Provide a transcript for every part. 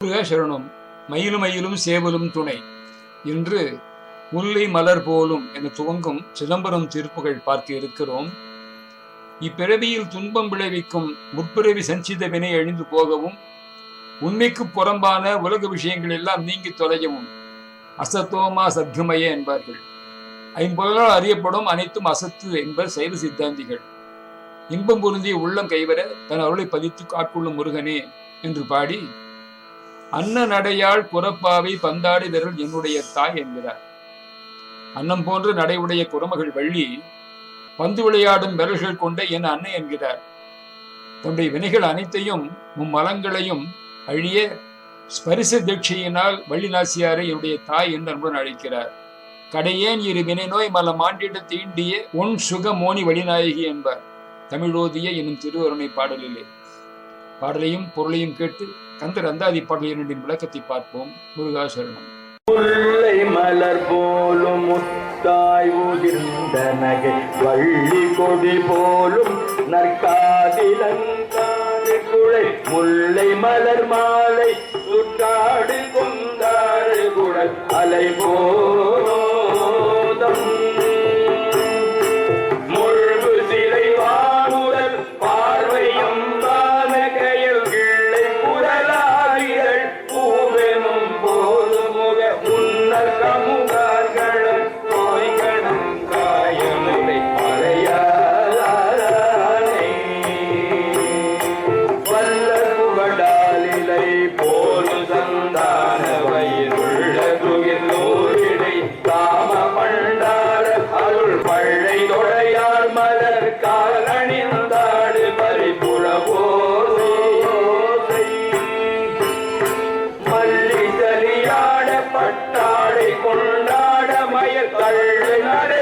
முருக சரணம். மயிலும் மயிலும் சேவலும் துணை. இன்று முல்லை மலர் போலும் என துவங்கும் சிதம்பரம் திருப்புகள் பார்த்து இருக்கிறோம். இப்பிறவியில் துன்பம் விளைவிக்கும் முற்பிறவி சஞ்சித வினை அழிந்து போகவும் உண்மைக்கு புறம்பான உலக விஷயங்கள் எல்லாம் நீங்கி தொலையவும் அசத்தோமா சத்யமய என்பார்கள். ஐம்பொருளால் அறியப்படும் அனைத்தும் அசத்து என்பர் சைவ சித்தாந்திகள். இன்பம் பொருந்திய உள்ளம் கைவர தன் அருளை பதித்து காட்கொள்ளும் முருகனே என்று பாடி அன்ன நடையாள் புறப்பாவை பந்தாடி விரல் என்னுடைய தாய் என்கிறார். அன்னம் போன்ற நடையுடைய குரமகள் வள்ளி பந்து விளையாடும் விரல்கள் கொண்ட என் அன்னை என்கிறார். தன்னுடைய வினைகள் அனைத்தையும் மும்மலங்களையும் அழிய ஸ்பரிச தீட்சையினால் வள்ளி நாசியாரை என்னுடைய தாய் என்று அன்புடன் அழைக்கிறார். கடையேன் இரு வினை நோய் மல மாண்டிட தீண்டிய உன் சுக மோனி வழிநாயகி என்பார். தமிழோதிய என்னும் திருவருணை பாடலிலே. பாடலையும் பொருளையும் கேட்டு கந்தர் அந்தாதி பாடல் இரண்டின் விளக்கத்தை பார்ப்போம். முருகா சரணம். முல்லை மலர் போலும் முத்தாய் உதிர்ந்த நகை வள்ளி கொடி போலும் நற்காதிலங்காடு குழை. முல்லை மலர் மாலை சுற்றாடு கொண்டாடு குழல் அலை போதம் பட்டாடை கொண்டாட மயல் கள்ளு நடையோடு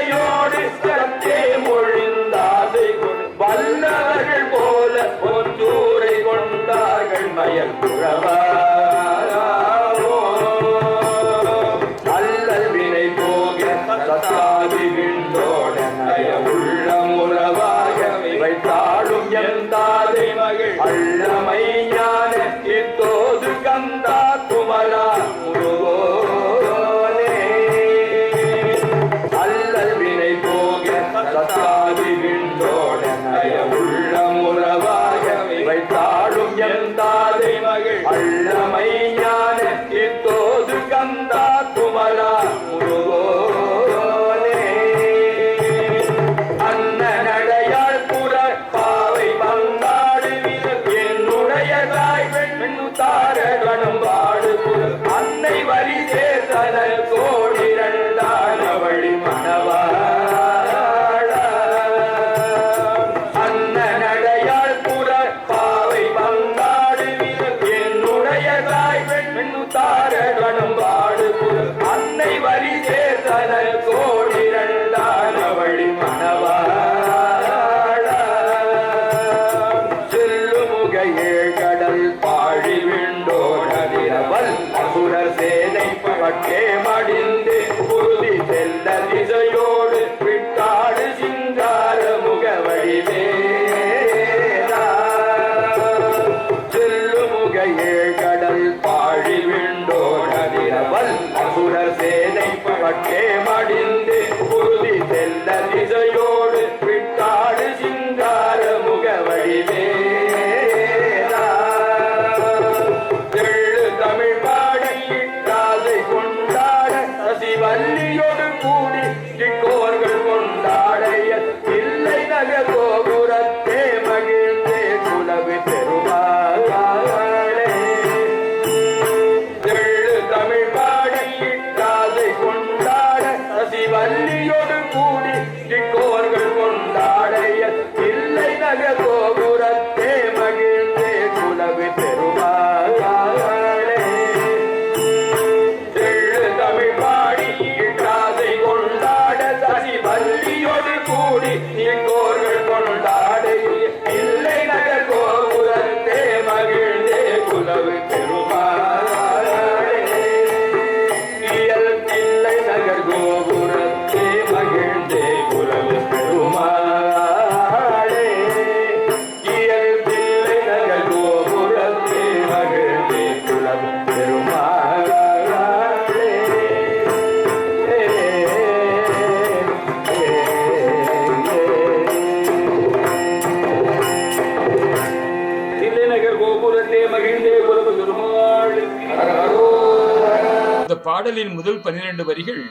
பாடலின் முதல் பனிரெண்டு வரிகள்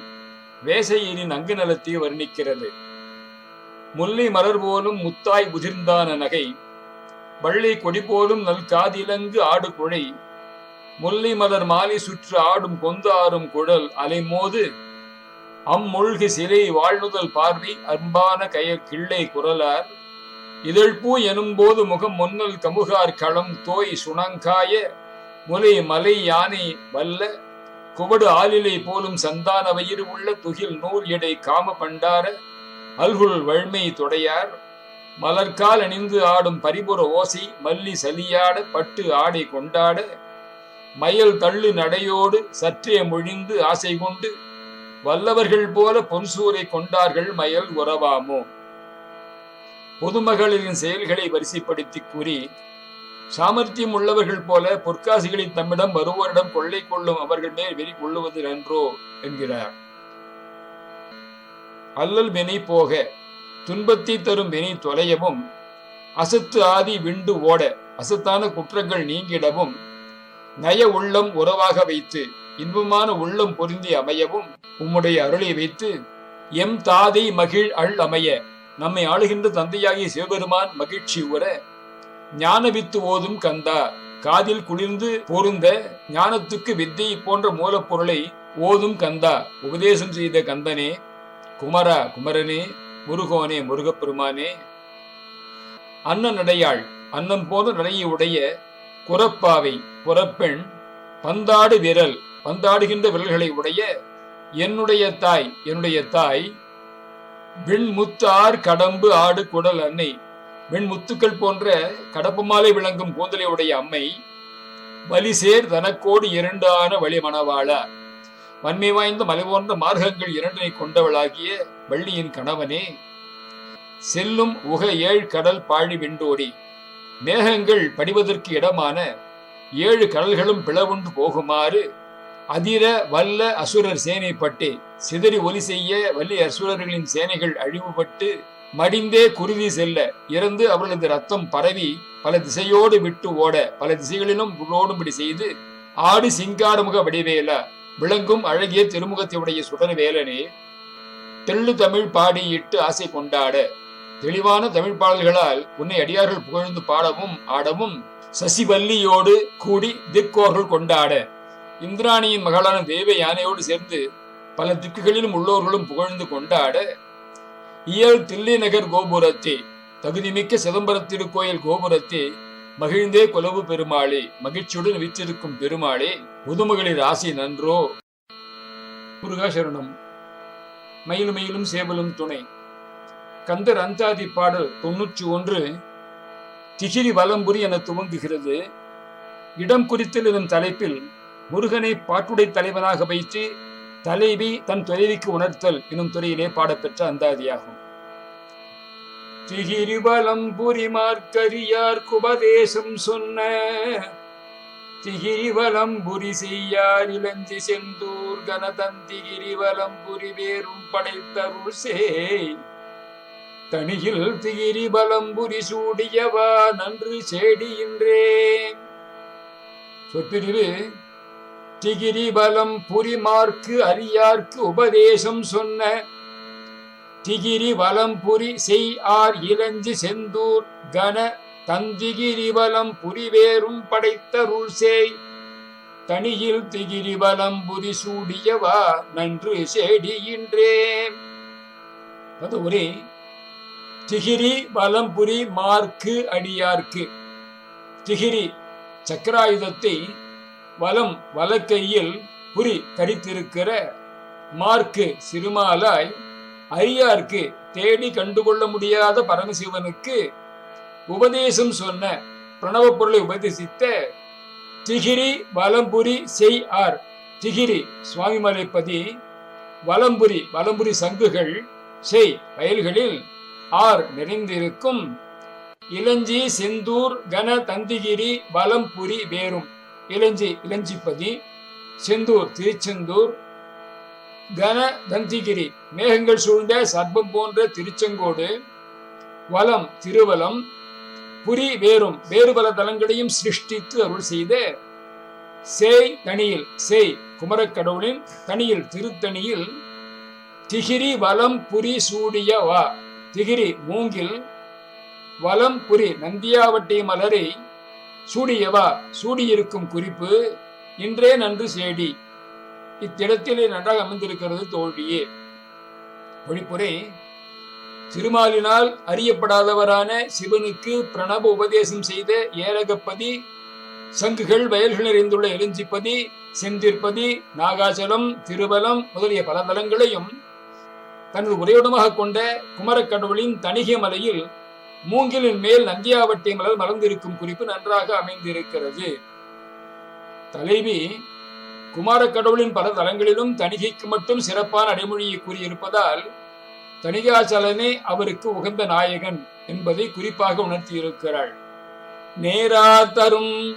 வேசையனின் அங்கு நலத்தை வர்ணிக்கிறது. முல்லை மலர் போலும் முத்தாய் உதிர்ந்தான நகை வள்ளி கொடி போலும் நல் காதிலங்கு ஆடு குழை முல்லை மலர் மாலை சுற்று ஆடும் கொந்தாரும் குழல் அலைமோது அம்மொழ்கு சிலை வாழ்நுதல் பார்வை அன்பான கயல் கிள்ளை குரலார் இதழ்பூ எனும்போது முகம் முன்னல் கமுகார் களம் தோய் சுணங்காய முலை மலை யானை வல்ல குவடு ஆலிலை போலும் சந்தான வயிறு உள்ள துகில் நூல் எடை காம பண்டார அல்குள் வழ்மை தொடையார். மலர்கால் அணிந்து ஆடும் பரிபுற ஓசை மல்லி சலியாட பட்டு ஆடை கொண்டாட. மயல் தள்ளு நடையோடு சற்றே மொழிந்து ஆசை கொண்டு வல்லவர்கள் போல பொன்சூரை கொண்டார்கள் மயல் உறவாமோ. பொதுமகளிரின் செயல்களை வரிசைப்படுத்தி கூறி சாமர்த்தியம் உள்ளவர்கள் போல பொற்காசிகளை தம்மிடம் வருவோரிடம் கொள்ளை கொள்ளும் அவர்கள் மேல் வெறி கொள்ளுவது நன்றோ? என்கிறார். அல்லல் வினை போக துன்பத்தை தரும் வினை தொலையவும் அசத்து ஆதி விண்டு ஓட அசத்தான குற்றங்கள் நீங்கிடவும் நய உள்ளம் உறவாக வைத்து இன்பமான உள்ளம் பொருந்தி அமையவும் உம்முடைய அருளை வைத்து எம் தாதை மகிழ் அள் அமைய நம்மை ஆளுகின்ற தந்தையாகிய சிவபெருமான் மகிழ்ச்சி உற ஞான வித்து ஓதும் கந்தா. காதில் குளிர்ந்து பொருந்த ஞானத்துக்கு வித்தை போன்ற மூலப்பொருளை ஓதும் கந்தா. உபதேசம் செய்த கந்தனே குமரா குமரனே முருகோனே முருகப்பெருமானே. அன்ன நடையாள் அன்னம் போன்ற நடையை உடைய குரப்பாவை புறப்பெண் பந்தாடு விரல் பந்தாடுகின்ற விரல்களை உடைய என்னுடைய தாய் என்னுடைய தாய். விண்முத்தார் கடம்பு ஆடு குடல் அன்னை வெண்முத்துக்கள் போன்ற கடப்புமாலை விளங்கும் கூந்தலையுடைய அம்மை வலிசேர் தனக்கோடு இரண்டான வழிமணவாளார் வன்மை வாய்ந்த மலை போன்ற மார்க்கங்கள் இரண்டனை கொண்டவளாகிய வள்ளியின் கணவனே செல்லும் உக ஏழ் கடல் பாழி விண்டோடி. மேகங்கள் படிவதற்கு இடமான ஏழு கடல்களும் பிளவுண்டு போகுமாறு அதிர வல்ல அசுரர் சேனைப்பட்டு சிதறி ஒலி செய்ய வள்ளி அசுரர்களின் சேனைகள் அழிவுபட்டு மடிந்தே குருதி செல்ல. இறந்து அவர்களது ரத்தம் பரவி பல திசையோடு விட்டு ஓட பல திசைகளிலும் ஓடும்படி செய்து ஆடு சிங்காரமுக வடிவேல. விளங்கும் அழகிய திருமுகத்தையுடைய சுடர் வேலனே தெள்ளு தமிழ் பாடியிட்டு ஆசை கொண்டாட. தெளிவான தமிழ் பாடல்களால் உன்னை அடியார்கள் புகழ்ந்து பாடவும் ஆடவும் சசிவல்லியோடு கூடி திக்கோர்கள் கொண்டாட. இந்திராணியின் மகளான தேவ யானையோடு சேர்ந்து பல திக்குகளிலும் உள்ளோர்களும் புகழ்ந்து கொண்டாட. இயல் தில்லை நகர் கோபுரத்தே தகுதிமிக்க சிதம்பரம் திருக்கோயில் கோபுரத்தே மகிழ்ந்தே கொலவு பெருமாளே மகிழ்ச்சியுடன் வீற்றிருக்கும் பெருமாளே முதுமகளிர் ஆசை நன்றோ. முருகாசரணம். மயிலும் மயிலும் சேவலும் துணை. கந்தர் அந்தாதி பாடல் தொன்னூற்றி ஒன்று திகிரி வலம்புரி என துவங்குகிறது. இடம் குறித்தல் எனும் தலைப்பில் முருகனை பாட்டுடை தலைவனாக வைத்து தலைவி தன் துறைவிக்கு உணர்த்தல் எனும் துறையிலே பாடப்பெற்ற அந்தாதியாகும். திகிரிவலம் மார்க்கரியார் குபதேசம் சொன்ன திகிரிவலம்புரி செய்யார் இளஞ்சி செந்தூர் கனதந்திகிரிவலம்புரி வேறும் படைத்தருள் சேய். தனியில் திகிரிபலம்புரி சூடியவா நன்று செடியின்றே சொற்பிரிவு திகிரி பலம் புரிமார்க்கு அரியார்க்கு உபதேசம் சொன்ன திகிரி வலம் புரி செய் ஆர் இளஞ்சி செந்தூர் கன தந்திகிரி வலம் புரிவேறும் படைத்தருள் சேய். தனியில் திகிரி வலம் புரி சூடியவா நன்று சேடியின்றேன் அது ஒரே திகிரி வலம்புரி மார்க்கு அடியார்க்கு திகிரி சக்கராயுதத்தை வலம் வலக்கையில் புரி தரித்திருக்கிற மார்க்கு சிறுமாலாய் அரியார்க்கு தேடி கண்டுகொள்ள முடியாத பரமசிவனுக்கு உபதேசம் சொன்ன பிரணவ பொருளை உபதேசித்த திகிரி வலம்புரி செய் ஆர். திகிரி சுவாமிமலைப்பதி வலம்புரி வலம்புரி சங்குகள் செய் வயல்களில் ஆர் நிறைந்திருக்கும். இளஞ்சி செந்தூர் கன தந்திகிரி வலம்புரி வேறும். இளஞ்சி இளஞ்சிப்பதி செந்தூர் திருச்செந்தூர் கன தந்திகிரி மேகங்கள் சூழ்ந்த சர்ப்பம் போன்ற திருச்செங்கோடு வலம் திருவலம் புரி வேறும் வேறு பல தலங்களையும் சிருஷ்டித்து அருள் செய்த சேய் தனியில் சேய் குமரக்கடவுளின் தனியில் திருத்தணியில் திகிரி வலம் புரி சூடிய வா திகிரி மூங்கில் வலம் புரி நந்தியாவட்டி மலரை சூடியவா? சூடியிருக்கும் குறிப்பு இன்றே நன்று சேடி. இத்திடத்திலே நன்றாக அமைந்திருக்கிறது தோழியே. ஒழிப்புரை திருமாலினால் அறியப்படாதவரான சிவனுக்கு பிரணவ உபதேசம் செய்த ஏரகப்பதி சங்குகள் வயல்கள் நிறைந்துள்ள எரிஞ்சிப்பதி செந்திற்பதி நாகாச்சலம் திருவலம் முதலிய பல தலங்களையும் தனது உரையுடமாக கொண்ட குமரக்கடவுளின் தணிகை மலையில் மூங்கிலின் மேல் நந்தியாவட்டியங்களால் மலர் மலர்ந்திருக்கும் குறிப்பு நன்றாக அமைந்திருக்கிறது. தலைவி குமாரக்கடவுளின் பல தலங்களிலும் தணிகைக்கு மட்டும் சிறப்பான அடைமொழியை கூறியிருப்பதால் தணிகாசலனே அவருக்கு உகந்த நாயகன் என்பதை குறிப்பாக உணர்த்தியிருக்கிறாள். நேரா தரும்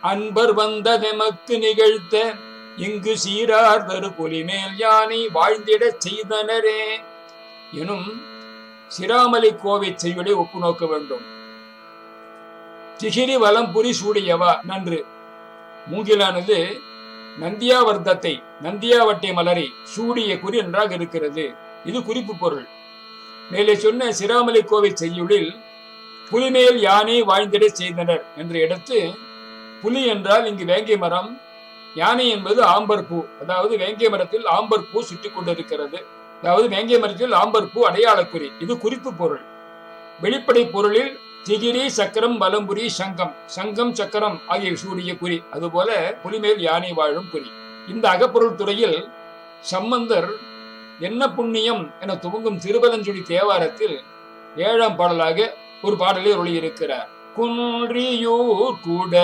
அன்பர் வந்த தெமக்கு நிகழ்த்த இங்கு சீரார் தரு புலிமேல் யானை வாழ்ந்திடச் செய்தனரே எனும் சிராமலை கோவை செய்யுளை ஒப்பு நோக்க வேண்டும். திகிரி வலம்புரி சூடியவா? நன்று. மூங்கிலானது நந்தியாவர்த்தத்தை நந்தியாவட்டை மலரை சூடிய குறி நன்றாக இருக்கிறது. இது குறிப்பு பொருள். மேலே சொன்ன சிராமலை கோவை செய்யுளில் புலிமேல் யானை வாழ்ந்திட செய்தனர் என்ற இடத்து புலி என்றால் இங்கு வேங்கை மரம் யானை என்பது ஆம்பர் பூ. அதாவது வேங்கை மரத்தில் ஆம்பர் பூ சுற்றி கொண்டிருக்கிறது. அதாவது வேங்கை மரத்தில் ஆம்பர் பூ அடையாளக்குறி. இது குறிப்பு பொருள். வெளிப்படை பொருளில் திகிரி சக்கரம் வலம்புரி சங்கம். சங்கம் சக்கரம் ஆகிய சூடிய குறி. அதுபோல புலிமேல் யானை வாழும் குறி. இந்த அகப்பொருள் துறையில் சம்பந்தர் என்ன புண்ணியம் என துவங்கும் திருவலஞ்சுடி தேவாரத்தில் ஏழாம் பாடலாக ஒரு பாடலை ஒளியிருக்கிறார். குன்றியூர் கூட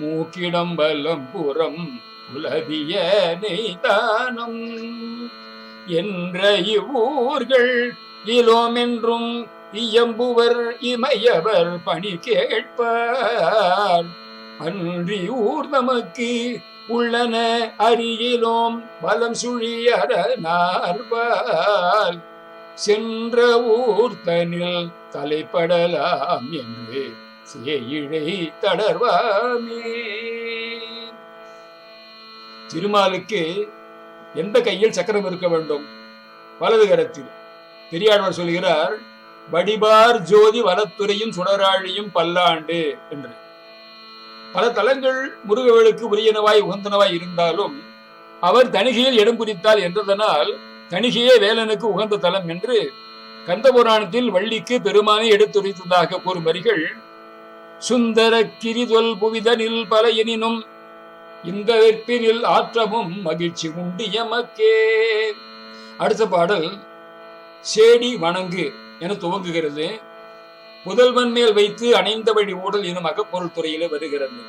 மூக்கிடம் வலம் புறம் உலவிய நெய்தானம். என்ற இவ்வூர்கள் இலோமென்றும் இயம்புவர் இமையவர் பணி கேட்பார். அன்றி ஊர் நமக்கு உள்ளன அருகிலோம் பலம் சுழியற நார்பால் சென்ற ஊர் தனில் தலைப்படலாம் என்று சேயிழை தளர்வாமே. திருமாலுக்கு எந்த கையில் சக்கரம் இருக்க வேண்டும்? வலது கரத்தில். பெரியாழ்வார் சொல்கிறார் வடிபார் ஜோதி வலத்துறையும் சுடராழியும் பல்லாண்டு என்று. பல தலங்கள் முருகவேளுக்கு உரியனவாய் உகந்தனவாய் இருந்தாலும் அவர் தணிகையில் இடம் குறித்தால் என்றதனால் தணிகையே வேலனுக்கு உகந்த தலம் என்று கந்த புராணத்தில் வள்ளிக்கு பெருமானை எடுத்துரைத்ததாக கூறும் வரிகள் சுந்தர கிரிதொல் புவிதனில் பல எனினும் இந்த வெற்பினில் ஆற்றமும் மகிழ்ச்சி உண்டு எமக்கே. அடுத்த பாடல் சேடி வணங்கு என துவங்குகிறது. முதல்வன் மேல் வைத்து அணைந்த வழி ஊடல் எனும் அகப்பொருள் துறையிலே வருகிறது.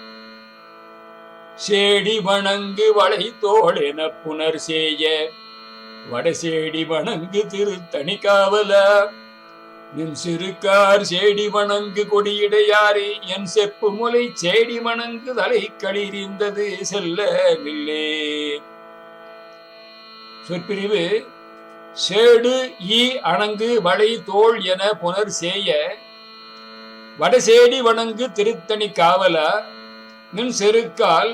சேடி வணங்கு வளை தோல் என புனர் சேய வடசேடி வணங்கு திருத்தணி காவலா நின் சிறுக்கார் சேடி வணங்கு கொடியிடையாரே என் செப்பு முலை சேடி வணங்கு தலை களிரிந்தது செல்லவில்லே சொற்பிரிவு சேடு ஈ அணங்கு வளை தோள் என புனர் சேய வடசேடி வணங்கு திருத்தணி காவல நின் செருக்கால்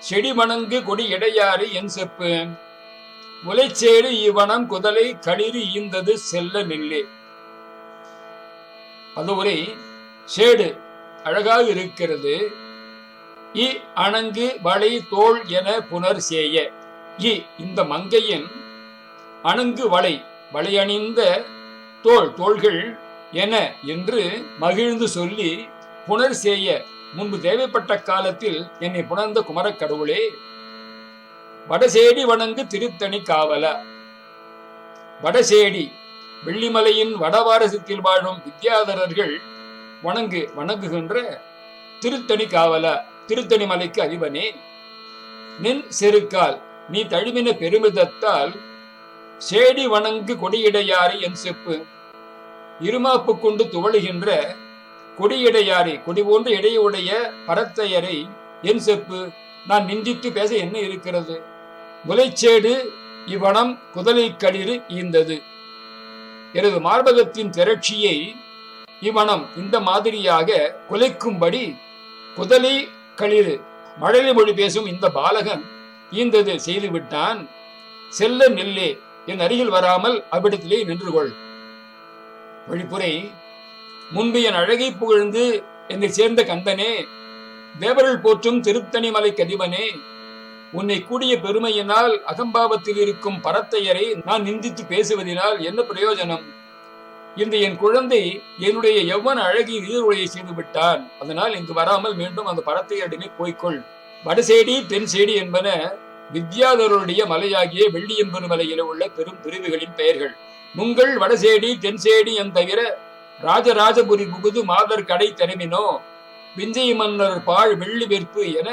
செடி வணங்கு கொடி இடையாறு என் செப்பு. முலைச்சேடு இவனம் குதலை களிறு ஈந்தது செல்ல நில்லே அதுவரை சேடு அழகாக இருக்கிறது. இ அணங்கு வளை தோல் என புனர் சேய. இ இந்த மங்கையின் அணங்கு வளை வளையணிந்த தோல் தோள்கள் என என்று மகிழ்ந்து சொல்லி புனர் செய்ய முன்பு தேவைப்பட்ட காலத்தில் என்னை புணர்ந்த குமரக் கடவுளே வடசேடி வணங்கு திருத்தணி காவல. வடசேடி வெள்ளிமலையின் வடவாரசத்தில் வாழும் வித்யாதரர்கள் வணங்கு வணங்குகின்ற திருத்தணி காவல திருத்தணி மலைக்கு அதிபனே. நின் செருக்கால் நீ தழுவின பெருமிதத்தால் சேடி வணங்கு கொடியிடையாறு என் செப்பு. இருமாப்பு கொண்டு துவழுகின்ற கொடியிடையாரை கொடி போன்ற இடையுடைய பரத்தையரை என் செப்பு. நான் நிந்தித்து பேச என்ன இருக்கிறது? முலைச்சேடு இவ்வனம் குதலை களிறு ஈந்தது. எனது மார்பகத்தின் திரட்சியை இவ்வனம் இந்த மாதிரியாக குலைக்கும்படி புதலி களிறு மழலை மொழி பேசும் இந்த பாலகன் ஈந்தது செய்து விட்டான் செல்ல நெல்லே என் அருகில் வராமல் அவ்விடத்திலே நின்று கொள் வழிப்புரை முன்பு என் அழகை புகழ்ந்து என்னை சேர்ந்த கந்தனே தேவர்கள் போற்றும் திருத்தணிமலை கதிவனே உன்னை கூடிய பெருமையினால் அகம்பாவத்தில் இருக்கும் பரத்தையரை நான் நிந்தித்து பேசுவதினால் என்ன பிரயோஜனம்? இந்த என் குழந்தை என்னுடைய எவ்வன அழகி நீர்வழியை செய்து விட்டான். அதனால் இங்கு வராமல் மீண்டும் அந்த பரத்தையரிடமே போய்க்கொள். வடசேடி தென்சேடி என்பன வித்யாதருடைய மலையாகிய வெள்ளியம்பெரு மலையில உள்ள பெரும் பிரிவுகளின் பெயர்கள். உங்கள் வடசேடி தென்சேடி என் தவிர ராஜராஜபுரி புகுது மாதர் கடை திறமினோ விஞ்சய மன்னர் பாழ் வெள்ளி வெற்பு என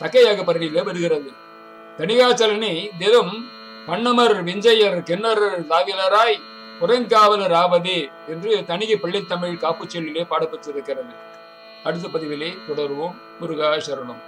தக்கையாக பரணியில வருகிறது. தணிகாச்சலனி தினம் பண்ணமர் விஞ்சையர் கிண்ணர் தாவிலராய் புறங்காவலர் ஆவதே என்று தணிகை பள்ளித்தமிழ் காப்புச்சொல்லிலே பாடப்பெற்றிருக்கிறது. அடுத்த பதிவிலே தொடர்வோம். முருகா சரணம்.